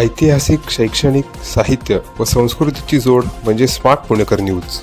ऐतिहासिक शैक्षणिक साहित्य व संस्कृतीची जोड म्हणजे स्मार्ट पुणेकर न्यूज.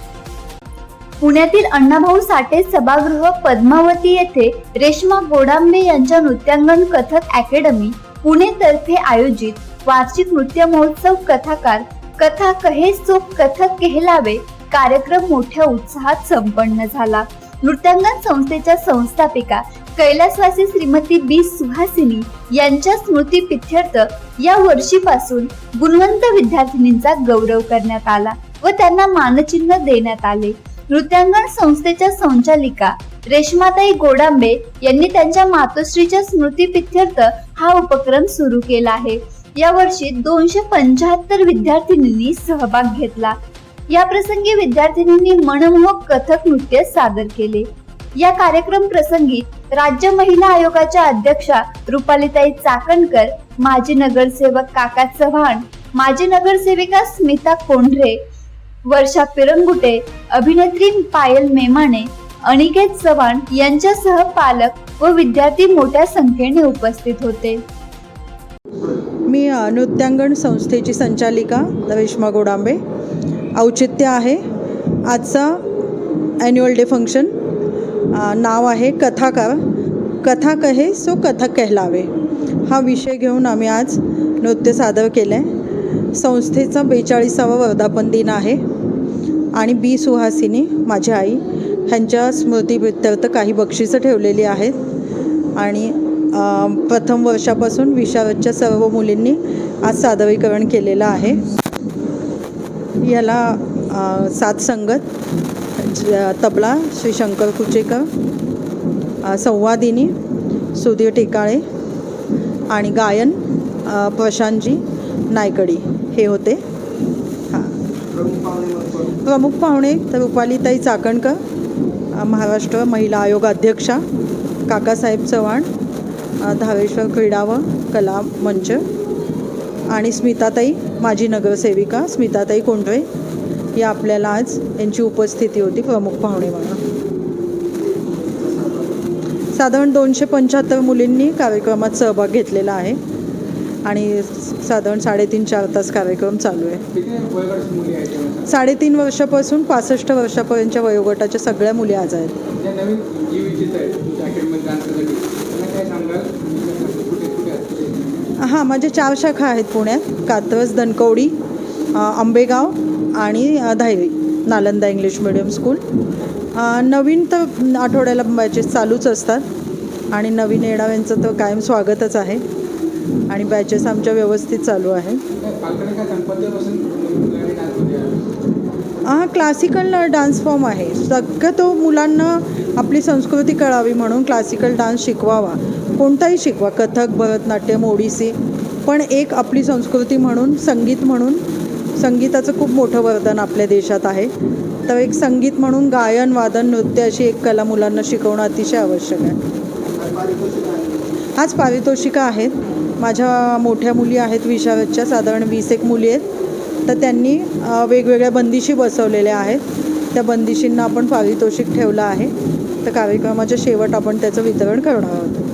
पुण्यातील अण्णाभाऊ साठे सभागृह पद्मावती येथे रेश्मा गोडांबे यांच्या नृत्यांगण कथक अकॅडमी पुणे तर्फे आयोजित वार्षिक नृत्य महोत्सव कथाकार कथा कहे सो कथक कहलावे कार्यक्रम मोठ्या उत्साहात संपन्न झाला. नृत्यांगण संस्थेच्या संस्थापिका कैलासवासी श्रीमती बी सुहासिनी यांच्या स्मृती पित्यर्थ या वर्षीपासून गुणवंत विद्यार्थिनींचा गौरव करण्यात आला व त्यांना मानचिन्ह देण्यात आले. नृत्यांगण संस्थेच्या संचालिका रेश्माताई गोडांबे यांनी त्यांच्या मातोश्रीच्या स्मृती पित्यर्थ हा उपक्रम सुरू केला आहे. या वर्षी दोनशे पंच्याहत्तर विद्यार्थिनींनी सहभाग घेतला. या प्रसंगी विद्यार्थिनींनी मनमोहक कथक नृत्य सादर केले. या कार्यक्रम प्रसंगी राज्य महिला आयोगाच्या अध्यक्षा रुपालीताई चाकणकर माजी नगरसेवक काका चव्हाण माजी नगरसेविका स्मिता कोंढरे वर्षा पिरंगुटे अभिनेत्री पायल मेमाने अनिकेत चव्हाण यांच्यासह पालक व विद्यार्थी मोठ्या संख्येने उपस्थित होते. मी नृत्यांगण संस्थेची संचालिका रेश्मा गोडांबे. औचित्य आहे. आजचा ॲन्युअल डे फंक्शन नाव आहे कथाकार. कथा कहे सो कथक कहलावे. हा विषय घेऊन आम्ही आज नृत्य सादर केलं आहे संस्थेचा बेचाळीसावा वर्धापन दिन आहे. आणि बी सुहासिनी माझी आई ह्यांच्या स्मृतीप्रित्यर्थ काही बक्षिसं ठेवलेली आहेत. आणि प्रथम वर्षापासून विशारदच्या सर्व मुलींनी आज सादरीकरण केलेलं आहे. याला सात संगत. तबला श्री शंकर कुचेकर संवादिनी सुधीर टिकाळे आणि गायन प्रशांतजी नायकडी. हे होते. हां. प्रमुख पाहुणे तर रुपालीताई चाकणकर महाराष्ट्र महिला आयोग अध्यक्षा काकासाहेब चव्हाण धारेश्वर क्रीडा व कला मंच आणि स्मिताताई माजी नगरसेविका स्मिताताई कोंढरे ही आपल्याला आज यांची उपस्थिती होती प्रमुख पाहुणे म्हणून. साधारण दोनशे पंच्याहत्तर मुलींनी कार्यक्रमात सहभाग घेतलेला आहे आणि साधारण साडेतीन चार तास कार्यक्रम चालू आहे. साडेतीन वर्षापासून पासष्ट वर्षापर्यंतच्या वयोगटाच्या सगळ्या मुली आज आहेत. हां माझ्या चार शाखा आहेत पुण्यात कात्रज दनकवडी आंबेगाव आणि Dhayari Nalanda English medium school. नवीन तर आठवड्याला बॅचेस चालूच असतात आणि नवीन येणाऱ्यांचं तर कायम स्वागतच आहे आणि बॅचेस आमच्या व्यवस्थित चालू आहे. हा क्लासिकल डान्स फॉर्म आहे. शक्यतो मुलांना आपली संस्कृती कळावी म्हणून क्लासिकल डान्स शिकवावा. कोणताही शिकवा. कथक भरतनाट्यम ओडिसी. पण एक आपली संस्कृती म्हणून संगीत म्हणून संगीताचं खूप मोठं वरदान आपल्या देशात आहे. तर एक संगीत म्हणून गायन वादन नृत्य अशी एक कला मुलांना शिकवणं अतिशय आवश्यक आहे. आज पारितोषिकं आहेत. माझ्या मोठ्या मुली आहेत विशारदच्या साधारण वीस एक मुली आहेत. तर त्यांनी वेगवेगळ्या बंदिशी बसवलेल्या आहेत. त्या बंदिशींना आपण पारितोषिक ठेवलं आहे. तर कार्यक्रमाच्या शेवट आपण त्याचं वितरण करणार आहोत.